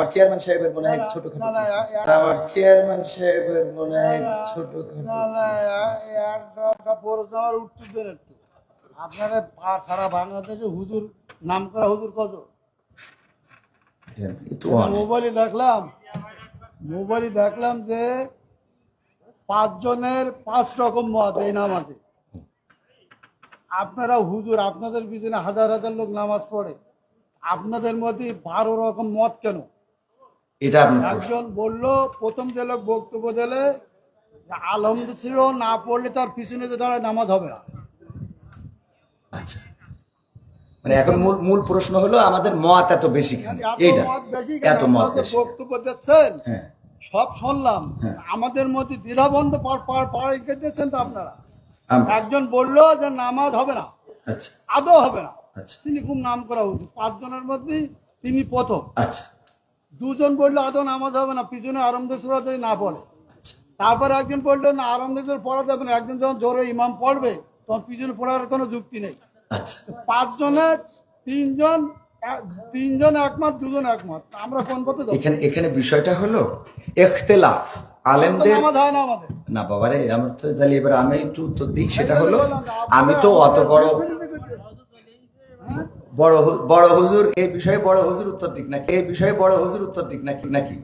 আমার চেয়ারম্যান সাহেবের মনে হয় ছোট আমার চেয়ারম্যান সাহেবের মনে হয় ছোট একটু। আপনারা সারা বাংলাদেশে হুজুর নাম করা হুজুর কত? মোবাইলে দেখলাম মোবাইলে দেখলাম যে পাঁচজনের পাঁচ রকম মত এই নামাজে। আপনারা হুজুর আপনাদের পিছনে হাজার হাজার লোক নামাজ পড়ে। আপনাদের মধ্যে বারো রকম মত কেন? এটা একজন বলল প্রথম যে লোক বক্তব্য দিলে আলমদ ছিল না পড়লে তার পিছনে দাঁড়ায় নামাজ হবে না। আচ্ছা। মানে এখন মূল মূল প্রশ্ন হলো আমাদের মত এত বেশি এত এইটা মত এত বক্তব্য দিচ্ছেন হ্যাঁ। সব শুনলাম। হ্যাঁ। আমাদের মধ্যে দ্বিধাবন্ধ দিচ্ছেন তো আপনারা। একজন বলল যে নামাজ হবে না আচ্ছা। আদৌ হবে না। আচ্ছা। তিনি খুব নাম করা উচিত। পাঁচজনের মধ্যে তিনি প্রথম। আচ্ছা। দুজন বলল আদৌ নামাজ হবে না পিছনে আরম্ভ যদি না পড়ে। আচ্ছা। তারপরে একজন বলল না আরম্ভ সুরা পড়া যাবে না একজন যখন জোরে ইমাম পড়বে তখন পিছনে পড়ার কোনো যুক্তি নেই। আচ্ছা। পাঁচজনের তিনজন তিনজন একমত দুজন একমত আমরা কোন পথে এখানে এখানে বিষয়টা হলো এখতেলাফ তো আলেমদের হয় না আমাদের। না বাবারে আমার তো তাহলে এবার আমি একটু উত্তর দিই সেটা হলো আমি তো অত বড় বড় বড় হুজুর এই বিষয়ে বড় হুজুর উত্তর দিক নাকি? এই বিষয়ে বড় হুজুর উত্তর দিক নাকি? নাকি?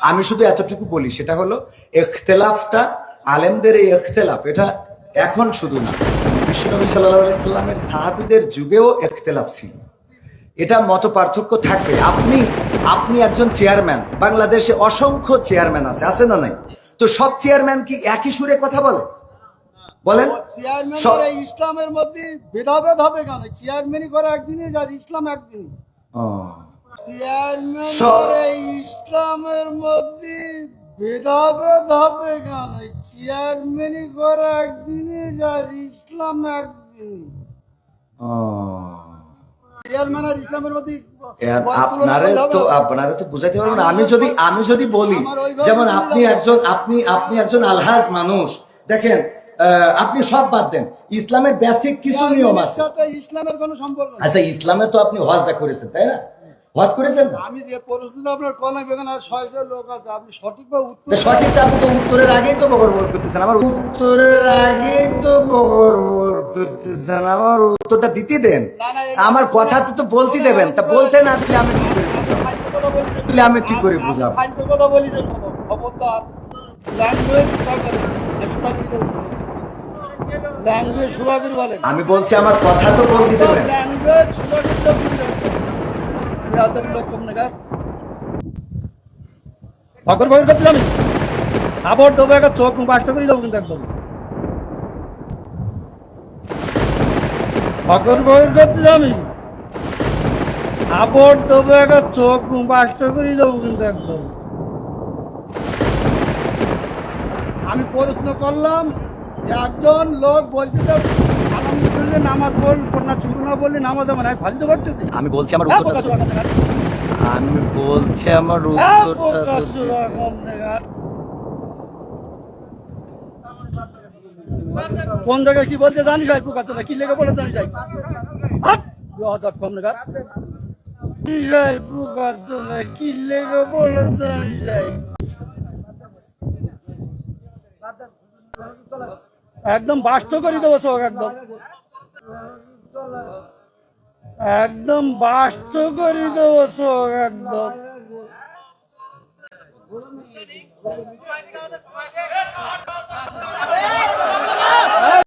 আমি শুধু এতটুকু বলি, সেটা হলো এখতেলাফটা আলেমদের এই এখতেলাফ এটা এখন শুধু না। বিশ্বনবী সাল্লাহ সাল্লামের সাহাবিদের যুগেও এখতেলাফ ছিল। এটা মত পার্থক্য থাকবে। আপনি আপনি একজন চেয়ারম্যান, বাংলাদেশে অসংখ্য চেয়ারম্যান আছে আছে না নাই? তো সব চেয়ারম্যান কি একই সুরে কথা বলে? বলেন। চেয়ারম্যান করে ইসলামের মধ্যে ভেদাভেদ হবে কেন? চেয়ারম্যানই করে একদিনই আর ইসলাম একদিন। চেয়ারম্যান করে ইসলামের মধ্যে ভেদাভেদ হবে কেন? চেয়ারম্যানই করে একদিনই আর ইসলাম একদিন। আপনারে তো আপনারা তো বুঝাইতে পারবেন আমি যদি আমি যদি বলি যেমন আপনি একজন আপনি আপনি একজন আলহাজ মানুষ। দেখেন আপনি সব বাদ দেন। ইসলামের বেসিক কিছু নিয়ম আছে। ইসলামের কোনো সম্পর্ক আচ্ছা ইসলামের তো আপনি হজটা করেছেন তাই না? হজ করেছেন না? আমি যে প্রশ্নটা আপনার কলাম এখানে ছয়জন লোক আছে আপনি সঠিকভাবে উত্তর তো আপনি তো উত্তরের আগেই তো বগর বগর করতেছেন। আমার উত্তরের আগেই তো বগর বগর করতেছেন। আমার উত্তরটা দিতে দেন। আমার কথা তো তো বলতে দেবেন। তা বলতে না দিলে আমি কি করে বুঝাবো? আমি কি করে বুঝাবো? কথা বলি খবরদার ল্যাঙ্গুয়েজ ল্যাঙ্গুয়েজ সুধাকর বলেন। আমি বলছি আমার কথা তো বলতে দেবেন ল্যাঙ্গুয়েজ সুধাকর ইয়াদের লোক কম নাগাদ ফকর ফকর করতে আমি খাবার দেবো একটা চোখ করে দেবো কিন্তু একদম। ফকর ফকর করতে আমি খাবার দেবো একটা চোখ বাসটা করে দেবো কিন্তু একদম। আমি প্রশ্ন করলাম একজন লোক বলছে যে আলহামদুলিল্লাহ নামাজ বল না শুরু না বললে নামাজ হবে না আমি ফালতু করতেছি আমি বলছি আমার হ্যাঁ, উত্তরটা। আমি বলছি আমার হ্যাঁ, উত্তরটা। কোন জায়গায় কি বলতে জানি যাই পোকা কি লেগে বলে জানি যাই! কম নাগাদ। কি লেগে বলে জানি যাই একদম বাস্ত করে দেবো চোখ একদম। একদম বাস্ত করে দেবো চোখ একদম।